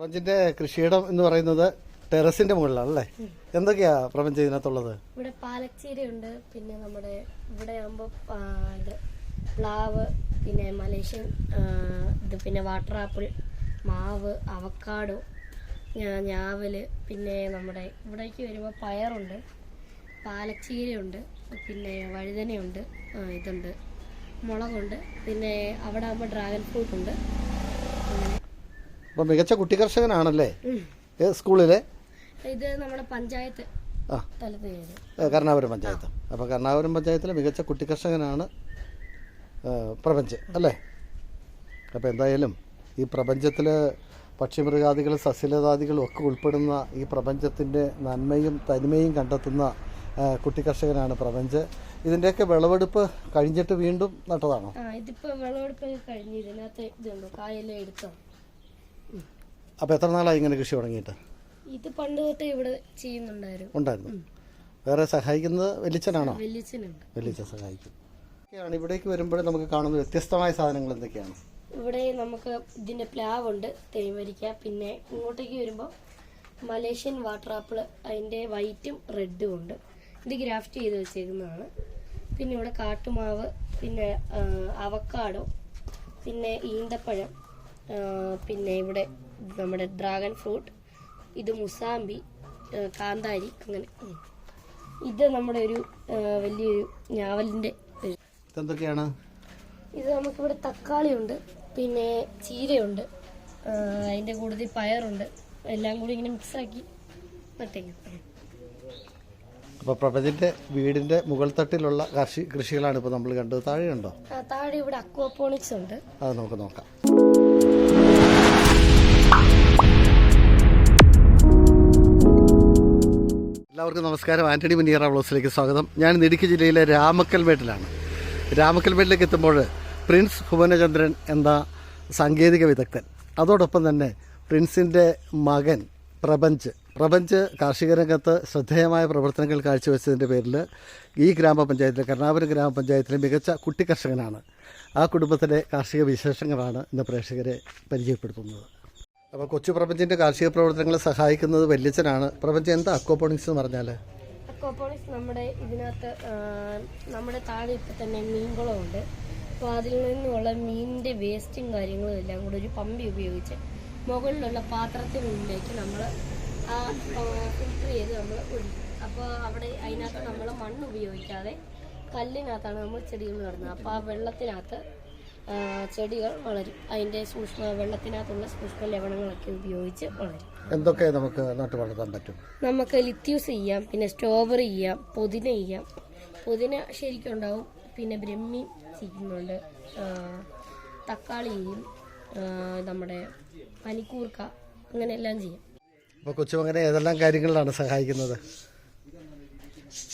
പ്രപഞ്ചന്റെ കൃഷിയിടം എന്ന് പറയുന്നത് ടെറസിന്റെ മുകളിലാണ് അല്ലേ എന്തൊക്കെയാ പ്രപഞ്ച ഇതിനകത്തുള്ളത്? ഇവിടെ പാലച്ചീരയുണ്ട് പിന്നെ നമ്മുടെ ഇവിടെ ആകുമ്പോൾ പ്ലാവ് പിന്നെ മലേഷ്യൻ ഇത് പിന്നെ വാട്ടർ ആപ്പിൾ മാവ് അവക്കാഡോ ഞാ- ഞാവൽ പിന്നെ നമ്മുടെ ഇവിടേക്ക് വരുമ്പോൾ പയറുണ്ട് പാലച്ചീരയുണ്ട് പിന്നെ വഴുതനയുണ്ട് ഇതുണ്ട് മുളകുണ്ട് പിന്നെ അവിടെ ആകുമ്പോൾ ഡ്രാഗൺ ഫ്രൂട്ട് ഉണ്ട് അപ്പൊ മികച്ച കുട്ടി കർഷകനാണല്ലേ ഉം. സ്കൂളിലെ? ഇത് നമ്മുടെ പഞ്ചായത്ത് ആ. കർണാപുരം പഞ്ചായത്ത്. അപ്പോൾ കർണാപുരം പഞ്ചായത്തിലെ മികച്ച കുട്ടി കർഷകനാണ് പ്രപഞ്ച് അല്ലേ? അപ്പോൾ എന്തായാലും ഈ പ്രപഞ്ചത്തിൽ പക്ഷിമൃഗാദികളും സസ്യലതാദികളും ഒക്കെ ഉൾപ്പെടുന്ന ഈ പ്രപഞ്ചത്തിന്റെ നന്മയും തനിമയും കണ്ടെത്തുന്ന കുട്ടി കർഷകനാണ് പ്രപഞ്ച്. ഇതിന്റെയൊക്കെ വിളവെടുപ്പ് കഴിഞ്ഞിട്ട് വീണ്ടും നട്ടതാണോ? ആ ഇതിപ്പോ വിളവെടുപ്പ് കഴിഞ്ഞ് ഇതിനകത്ത് ഇതുണ്ടോ കായെല്ലാം എടുത്തോ? അപ്പോൾ എത്ര നാളായി ഇങ്ങനെ കൃഷി തുടങ്ങിയിട്ട്? ഇത് പണ്ട് തൊട്ടേ ഇവിടെ ചെയ്യുന്നുണ്ടായിരുന്നു. ഉണ്ടായിരുന്നു. വേറെ സഹായിക്കുന്നത് വെല്ലിച്ചനാണോ വെല്ലിച്ചനുണ്ട് വലിച്ച സഹായിക്കും. ഒക്കെയാണ് ഇവിടേക്ക് വരുമ്പോൾ നമുക്ക് കാണുന്ന വ്യത്യസ്തമായ സാധനങ്ങൾ എന്തൊക്കെയാണ്? ഇവിടെ നമുക്ക് ഇതിന്റെ പ്ലാവുണ്ട് തേവരിക്ക പിന്നെ ഇങ്ങോട്ടേക്ക് വരുമ്പോൾ മലേഷ്യൻ വാട്ടർ ആപ്പിൾ അതിന്റെ വൈറ്റും റെഡും ഉണ്ട്. ഇത് ഗ്രാഫ്റ്റ് ചെയ്ത് വെച്ചേക്കുന്നതാണ്. പിന്നെ ഇവിടെ കാട്ടുമാവ് പിന്നെ അവക്കാടോ പിന്നെ ഈന്തപ്പഴം പിന്നെ ഇവിടെ നമ്മുടെ ഡ്രാഗൺ ഫ്രൂട്ട് ഇത് മുസാമ്പി കാന്താരി അങ്ങനെ. ഇത് നമ്മുടെ ഒരു വലിയൊരു ഞാവലിന്റെ ഒരു ഇതെന്തൊക്കെയാണ്? ഇത് നമുക്കിവിടെ തക്കാളി ഉണ്ട് പിന്നെ ചീരയുണ്ട് അതിന്റെ അതിന്റെ കൂടുതൽ പയറുണ്ട് എല്ലാം കൂടി ഇങ്ങനെ മിക്സ് ആക്കി നട്ടേക്കും. അപ്പോൾ പ്രപഞ്ചന്റെ വീടിന്റെ മുകൾ തട്ടിലുള്ള കൃഷി കൃഷികളാണ് ഇപ്പോൾ നമ്മൾ കണ്ടത്. താഴെയുണ്ടോ? താഴെ ഇവിടെ അക്വാപോണിക്സ് ഉണ്ട്. അത് നമുക്ക് നോക്കാം. എല്ലാവർക്കും നമസ്കാരം. ആന്റണി മുനിയറ ബ്ലോസിലേക്ക് സ്വാഗതം. ഞാൻ ഇടുക്കി ജില്ലയിലെ രാമക്കൽമേട്ടിലാണ്. രാമക്കൽമേട്ടിലേക്ക് എത്തുമ്പോൾ പ്രിൻസ് ഭുവനചന്ദ്രൻ എന്ന സാങ്കേതിക വിദഗ്ധൻ അതോടൊപ്പം തന്നെ പ്രിൻസിന്റെ മകൻ പ്രപഞ്ച്. പ്രപഞ്ച് കാർഷിക രംഗത്ത് ശ്രദ്ധേയമായ പ്രവർത്തനങ്ങൾ കാഴ്ചവെച്ചതിന്റെ പേരിൽ ഈ ഗ്രാമപഞ്ചായത്തിലെ കരുണാപുരം ഗ്രാമപഞ്ചായത്തിലെ മികച്ച കുട്ടി കർഷകനാണ് ആ കുടുംബത്തിലെ കാർഷിക വിശേഷങ്ങളാണ് ഇന്ന് പ്രേക്ഷകരെ പരിചയപ്പെടുത്തുന്നത്. അപ്പോൾ കൊച്ചു പ്രപഞ്ചിന്റെ കാർഷിക പ്രവർത്തനങ്ങളെ സഹായിക്കുന്നത് വല്യച്ഛനാണ്. പ്രപഞ്ചം എന്താ? അക്വാപോണിക്സ് എന്ന് പറഞ്ഞാൽ അക്വാപോണിക്സ് നമ്മുടെ ഇതിനകത്ത് നമ്മുടെ താഴെ ഇപ്പം തന്നെ മീൻകുളമുണ്ട് അപ്പോൾ അതിൽ നിന്നുള്ള മീനിന്റെ വേസ്റ്റും കാര്യങ്ങളും എല്ലാം കൂടെ ഒരു പമ്പി ഉപയോഗിച്ച് മുകളിലുള്ള പാത്രത്തിനുള്ളിലേക്ക് നമ്മൾ ആ ഫിൽറ്റർ ചെയ്ത് നമ്മൾ ഒഴിക്കും. അപ്പോൾ അവിടെ അതിനകത്ത് നമ്മൾ മണ്ണ് ഉപയോഗിക്കാതെ കല്ലിനകത്താണ് നമ്മൾ ചെടികൾ നടുന്നത്. അപ്പോൾ ആ വെള്ളത്തിനകത്ത് ചെടികൾ വളരും. അതിന്റെ സൂക്ഷ്മ വെള്ളത്തിനകത്തുള്ള സൂക്ഷ്മ ലവണങ്ങളൊക്കെ ഉപയോഗിച്ച് വളരും. എന്തൊക്കെ നമുക്ക് നട്ടു വളർത്താൻ പറ്റും? നമുക്ക് ലിത്യൂസ് ചെയ്യാം പിന്നെ സ്ട്രോബെറി ചെയ്യാം പുതിന ചെയ്യാം. പുതിന ശരിക്കും ഉണ്ടാവും പിന്നെ ബ്രഹ്മി ചെയ്യുന്നുണ്ട്. തക്കാളി ചെയ്യും നമ്മുടെ പനിക്കൂർക്ക അങ്ങനെ എല്ലാം ചെയ്യും. അപ്പോൾ കൊച്ചുമകനെ ഏതെല്ലാം കാര്യങ്ങളിലാണ് സഹായിക്കുന്നത്?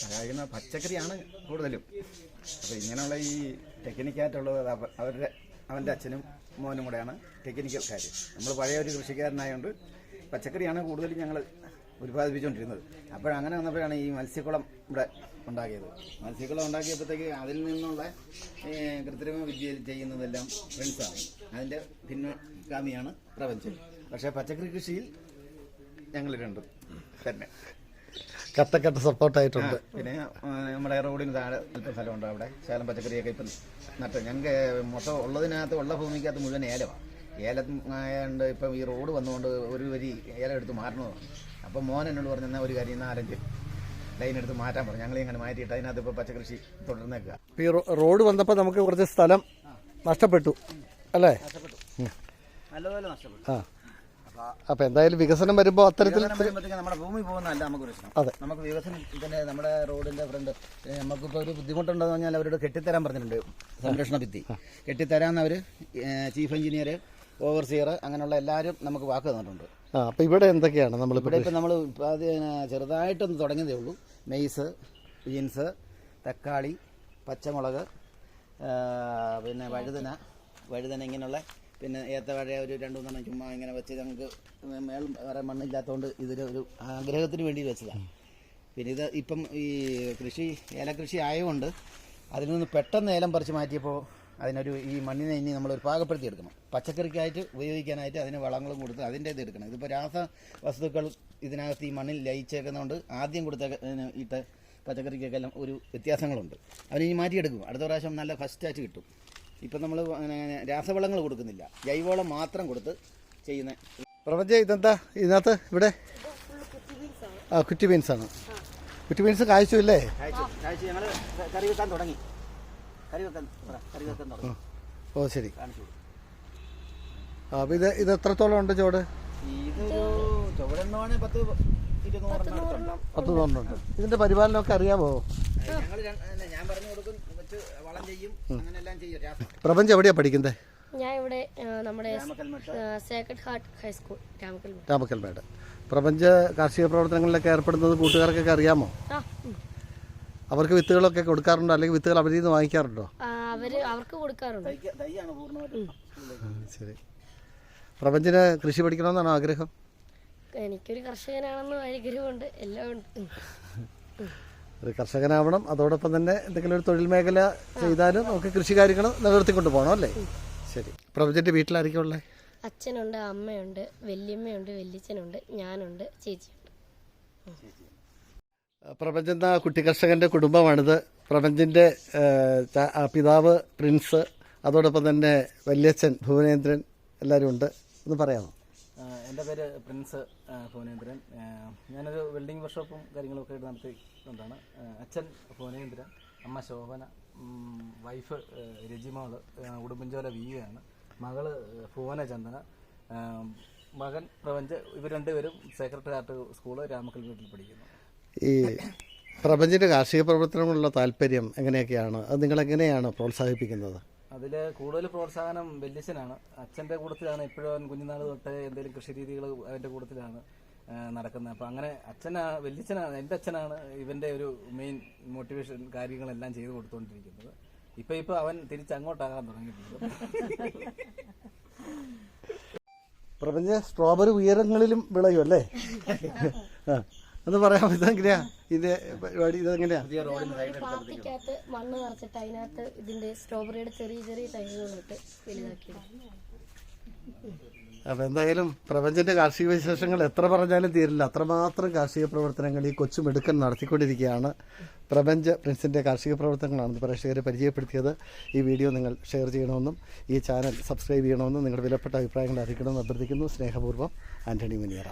സഹായിക്കുന്ന പച്ചക്കറിയാണ് കൂടുതലും. അപ്പോൾ ഇങ്ങനെയുള്ള ഈ ടെക്നിക്കായിട്ടുള്ളത് അവ- അവരുടെ അവന്റെ അച്ഛനും മോനും കൂടെയാണ് ടെക്നിക്കൽ കാര്യം. നമ്മൾ പഴയ ഒരു കൃഷിക്കാരനായതുകൊണ്ട് പച്ചക്കറിയാണ് കൂടുതലും ഞങ്ങൾ ഉൽപ്പാദിപ്പിച്ചുകൊണ്ടിരുന്നത് അപ്പോഴങ്ങനെ വന്നപ്പോഴാണ് ഈ മത്സ്യക്കുളം ഇവിടെ ഉണ്ടാക്കിയത്. മത്സ്യക്കുളം ഉണ്ടാക്കിയപ്പോഴത്തേക്ക് അതിൽ നിന്നുള്ള കൃത്രിമ വിദ്യ ചെയ്യുന്നതെല്ലാം ഫ്രണ്ട്സാണ് അതിന്റെ പിൻഗാമിയാണ് പ്രപഞ്ചം. പക്ഷേ പച്ചക്കറി കൃഷിയിൽ ഞങ്ങൾ രണ്ടും തന്നെ. കട്ടക്കട്ട സപ്പോർട്ടായിട്ടുണ്ട്. പിന്നെ നമ്മുടെ റോഡിന് താഴെ സ്ഥലമുണ്ട് അവിടെ. ശാലം പച്ചക്കറിയൊക്കെ ഇപ്പം നട്ട്. ഞങ്ങൾക്ക് മൊത്തം ഉള്ളതിനകത്ത് ഉള്ള ഭൂമിക്കകത്ത് മുഴുവൻ ഏലമാണ് ഏലം ആയതുകൊണ്ട് ഇപ്പം ഈ റോഡ് വന്നുകൊണ്ട് ഒരു വരി ഏലം എടുത്ത് മാറണതാണ്. അപ്പം മോൻ എന്നോട് പറഞ്ഞു എന്നാൽ ഒരു കാര്യം നാലഞ്ച് ലൈൻ എടുത്ത് മാറ്റാൻ പറഞ്ഞു. ഞങ്ങൾ ഇങ്ങനെ മാറ്റിയിട്ട് അതിനകത്ത് ഇപ്പോൾ പച്ചക്കൃഷി തുടർന്നേക്കുക. നിൽക്കുക ഈ റോഡ് വന്നപ്പോൾ നമുക്ക് കുറച്ച് സ്ഥലം നഷ്ടപ്പെട്ടു. അല്ലേ? നഷ്ടപ്പെട്ടു. നല്ലപോലെ നഷ്ടപ്പെട്ടു. ആ. അപ്പോൾ എന്തായാലും വികസനം വരുമ്പോൾ അത്തരത്തിൽ നമ്മുടെ ഭൂമി പോകുന്നതല്ല നമുക്ക് പ്രശ്നം. അതെ. നമുക്ക് വികസനം ഇതിന്റെ നമ്മുടെ റോഡിന്റെ ഫ്രണ്ട് നമുക്ക് നമുക്കിപ്പോൾ ഒരു ബുദ്ധിമുട്ടുണ്ടെന്ന് പറഞ്ഞാൽ അവരോട് കെട്ടിത്തരാൻ പറഞ്ഞിട്ടുണ്ട്. സംരക്ഷണ ഭിത്തി. കെട്ടിത്തരാന്ന് അവർ ചീഫ് എഞ്ചിനീയർ ഓവർസിയർ അങ്ങനെയുള്ള എല്ലാവരും നമുക്ക് വാക്ക് തന്നിട്ടുണ്ട്. അപ്പൊ ഇവിടെ എന്തൊക്കെയാണ് നമ്മൾ ഇവിടെ ഇപ്പം നമ്മൾ ചെറുതായിട്ടൊന്ന് തുടങ്ങിയതേ ഉള്ളൂ. മെയ്സ് ബീൻസ് തക്കാളി പച്ചമുളക് പിന്നെ വഴുതന വഴുതന ഇങ്ങനെയുള്ള പിന്നെ ഏത്തവാഴ ഒരു രണ്ടു മൂന്നെണ്ണം ചുമ്മാ ഇങ്ങനെ വെച്ച് ഞങ്ങൾക്ക് മേളും വേറെ മണ്ണില്ലാത്തതുകൊണ്ട് ഇതിൽ ഒരു ആഗ്രഹത്തിന് വേണ്ടി വെച്ചതാണ്. പിന്നെ ഇത് ഇപ്പം ഈ കൃഷി ഏലകൃഷി ആയതുകൊണ്ട് അതിൽ നിന്ന് പെട്ടെന്ന് ഏലം പറിച്ച് മാറ്റിയപ്പോൾ അതിനൊരു ഈ മണ്ണിനെ ഇനി നമ്മൾ ഒരു പാകപ്പെടുത്തി എടുക്കണം. പച്ചക്കറിക്കായിട്ട് ഉപയോഗിക്കാനായിട്ട് അതിന് വളങ്ങളും കൊടുത്ത് അതിന്റെ ഇത് എടുക്കണം. ഇതിപ്പോൾ രാസ വസ്തുക്കൾ ഇതിനകത്ത് ഈ മണ്ണിൽ ലയിച്ചേക്കുന്നതുകൊണ്ട് ആദ്യം കൊടുത്ത ഇട്ട പച്ചക്കറിക്കൊക്കെ എല്ലാം ഒരു വ്യത്യാസങ്ങളുണ്ട്. അതിന് ഇനി മാറ്റിയെടുക്കും. അടുത്ത പ്രാവശ്യം നല്ല ഫസ്റ്റായിട്ട് കിട്ടും. ഇപ്പം നമ്മൾ രാസവളങ്ങൾ കൊടുക്കുന്നില്ല. ജൈവവളം മാത്രം കൊടുത്ത് ചെയ്യുന്ന പ്രപഞ്ച ഇതെന്താ? ഇതിനകത്ത് ഇവിടെ? ആ കുറ്റി ബീൻസ് ആണ്. കുറ്റി ബീൻസ് ഇല്ലേ കാഴ്ച ഞങ്ങൾ കറി വെക്കാൻ തുടങ്ങി. കറി വെക്കാൻ കറി വെക്കാൻ തുടങ്ങി. ഓ ശരി. അപ്പം ഇത് ഇത് എത്രത്തോളം ഉണ്ട് ചോട്? ഇതൊരു ചുവടെണ്ണമാണ് പത്ത് ഇരുന്നൂറെണ്ണം പത്ത് തോന്നുന്നുണ്ട് ഇതിന്റെ പരിപാലനമൊക്കെ അറിയാമോ ഞങ്ങൾ ഞാൻ പറഞ്ഞു കൊടുക്കും. പ്രപഞ്ചം എവിടെയാ പഠിക്കുന്നത് ഞാൻ ഇവിടെ നമ്മുടെ സേക്രഡ് ഹാർട്ട് ഹൈസ്കൂൾ രാമക്കൽമ രാമക്കൽമേട്. പ്രപഞ്ച കാർഷിക പ്രവർത്തനങ്ങളിലൊക്കെ ഏർപ്പെടുന്നത് കൂട്ടുകാർക്കൊക്കെ അറിയാമോ? അവർക്ക് വിത്തുകളൊക്കെ കൊടുക്കാറുണ്ടോ? അല്ലെങ്കിൽ വിത്തുകൾ അവരിൽ നിന്ന് വാങ്ങിക്കാറുണ്ടോ? അവർ അവർക്ക് കൊടുക്കാറുണ്ട്. ശരി. പ്രപഞ്ചന് കൃഷി പഠിക്കണമെന്നാണോ ആഗ്രഹം? എനിക്കൊരു കർഷകനാണെന്ന് ആഗ്രഹമുണ്ട് എല്ലാം ഉണ്ട്. ഒരു കർഷകനാവണം. അതോടൊപ്പം തന്നെ എന്തെങ്കിലും ഒരു തൊഴിൽ മേഖല ചെയ്താലും നമുക്ക് കൃഷി കാര്യങ്ങൾ നിലനിർത്തിക്കൊണ്ട് പോകണം അല്ലേ? ശരി. പ്രപഞ്ചന്റെ വീട്ടിലായിരിക്കും ഉള്ളത് അച്ഛനുണ്ട് അമ്മയുണ്ട് വല്യമ്മയുണ്ട് വല്യച്ഛനുണ്ട് ഞാനുണ്ട് ചേച്ചിയുണ്ട്. പ്രപഞ്ച എന്ന കുട്ടി കർഷകന്റെ കുടുംബമാണിത്. പ്രപഞ്ചന്റെ പിതാവ് പ്രിൻസ് അതോടൊപ്പം തന്നെ വല്യച്ഛൻ ഭുവനേന്ദ്രൻ എല്ലാവരും ഉണ്ട്. എന്ന് പറയാമോ? എന്റെ പേര് പ്രിൻസ് ഭുവനേന്ദ്രൻ. ഞാനൊരു വെൽഡിംഗ് വർക്ക്ഷോപ്പും കാര്യങ്ങളൊക്കെ ആയിട്ട് നടത്തിക്കൊണ്ടാണ് ആ, അച്ഛൻ ഭുവനേന്ദ്രൻ അമ്മ ശോഭന വൈഫ് രജിമോൾ ഉടുമ്പൻചോല വി ആണ്. മകൾ ഭുവന ചന്ദന. മകൻ പ്രപഞ്ച് ഇവർ രണ്ടുപേരും സെക്രട്ടറിയാർട്ട് സ്കൂൾ രാമക്കൽ വീട്ടിൽ പഠിക്കുന്നു. ഈ പ്രപഞ്ചിന്റെ കാർഷിക പ്രവർത്തനങ്ങളുള്ള താല്പര്യം എങ്ങനെയൊക്കെയാണ്? അത് നിങ്ങൾ എങ്ങനെയാണ് പ്രോത്സാഹിപ്പിക്കുന്നത്? അതിൽ കൂടുതൽ പ്രോത്സാഹനം വല്യച്ഛനാണ് അച്ഛന്റെ കൂട്ടത്തിലാണ് ഇപ്പോഴും കുഞ്ഞുനാൾ തൊട്ട് എന്തെങ്കിലും കൃഷി രീതികൾ അവന്റെ കൂട്ടത്തിലാണ് നടക്കുന്നത്. അപ്പം അങ്ങനെ അച്ഛനാ വല്യച്ഛനാണ് എന്റെ അച്ഛനാണ് ഇവന്റെ ഒരു മെയിൻ മോട്ടിവേഷൻ കാര്യങ്ങളെല്ലാം ചെയ്തു കൊടുത്തുകൊണ്ടിരിക്കുന്നത് ഇപ്പം ഇപ്പം അവൻ തിരിച്ചങ്ങോട്ടാകാൻ തുടങ്ങിയിട്ടുണ്ട്. പ്രപഞ്ച സ്ട്രോബറി ഉയരങ്ങളിലും വിളയും അല്ലേ? ഒന്ന് പറയാം ഇതെങ്ങനെയാ? ഇത് പരിപാടി ഇതെങ്ങനെയാ? പ്ലാസ്റ്റിക്കകത്ത് മണ്ണ് നിറച്ചിട്ട് അതിനകത്ത് ഇതിന്റെ സ്ട്രോബെറിയുടെ ചെറിയ ചെറിയ തൈകളിട്ട് വലുതാക്കി അപ്പം എന്തായാലും പ്രപഞ്ചന്റെ കാർഷിക വിശേഷങ്ങൾ എത്ര പറഞ്ഞാലും തീരില്ല. അത്രമാത്രം കാർഷിക പ്രവർത്തനങ്ങൾ ഈ കൊച്ചു മിടുക്കൻ നടത്തിക്കൊണ്ടിരിക്കുകയാണ്. പ്രപഞ്ച പ്രിൻസിന്റെ കാർഷിക പ്രവർത്തനങ്ങളാണ് പ്രേക്ഷകരെ പരിചയപ്പെടുത്തിയത്. ഈ വീഡിയോ നിങ്ങൾ ഷെയർ ചെയ്യണമെന്നും ഈ ചാനൽ സബ്സ്ക്രൈബ് ചെയ്യണമെന്നും നിങ്ങളുടെ വിലപ്പെട്ട അഭിപ്രായങ്ങൾ അറിയിക്കണമെന്ന് അഭ്യർത്ഥിക്കുന്നു. സ്നേഹപൂർവം ആന്റണി മുനിയറ.